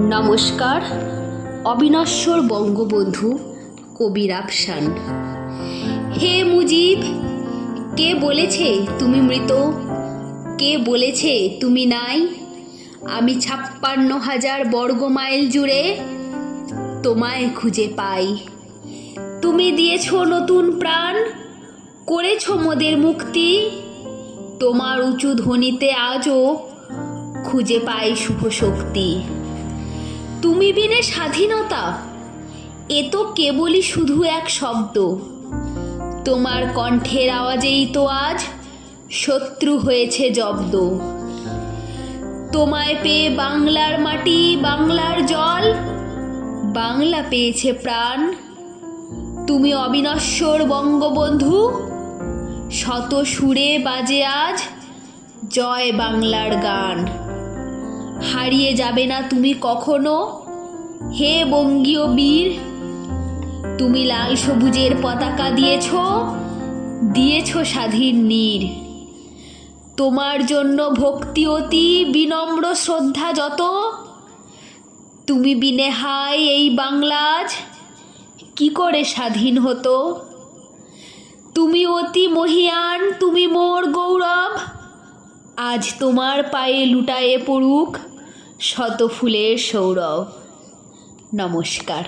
নমস্কার, অবিনশ্বর বঙ্গবন্ধু কবির আফসান হে মুজিব, কে বলেছে তুমি মৃত? কে বলেছে তুমি নাই? আমি ছাপ্পান্ন হাজার বর্গ মাইল জুড়ে তোমায় খুঁজে পাই। তুমি দিয়েছ নতুন প্রাণ, করেছ মোদের মুক্তি। তোমার উঁচু ধ্বনিতে আজও খুঁজে পাই শুভ শক্তি। তুমি বিনে স্বাধীনতা। এ তো কেবলই শুধু এক শব্দ। তোমার কণ্ঠের আওয়াজেই তো আজ শত্রু হয়েছে জব্দ। তোমায় পেয়ে বাংলার মাটি, বাংলার জল, বাংলা পেয়েছে প্রাণ। তুমি অবিনশ্বর বঙ্গবন্ধু, শত সুরে বাজে আজ জয় বাংলার গান। হারিয়ে যাবে না তুমি কখনো? হে বঙ্গীয় বীর, তুমি লাল সবুজের পতাকা দিয়েছ দিয়েছ স্বাধীন নীর। তোমার জন্য ভক্তি অতি বিনম্র শ্রদ্ধা যত। তুমি বিনে হাই এই বাংলাজ, কি করে স্বাধীন হতো? তুমি অতি মহিয়ান, তুমি মোর গৌরব। আজ তোমার পায়ে লুটায়ে পড়ুক শত ফুলের সৌরভ। নমস্কার।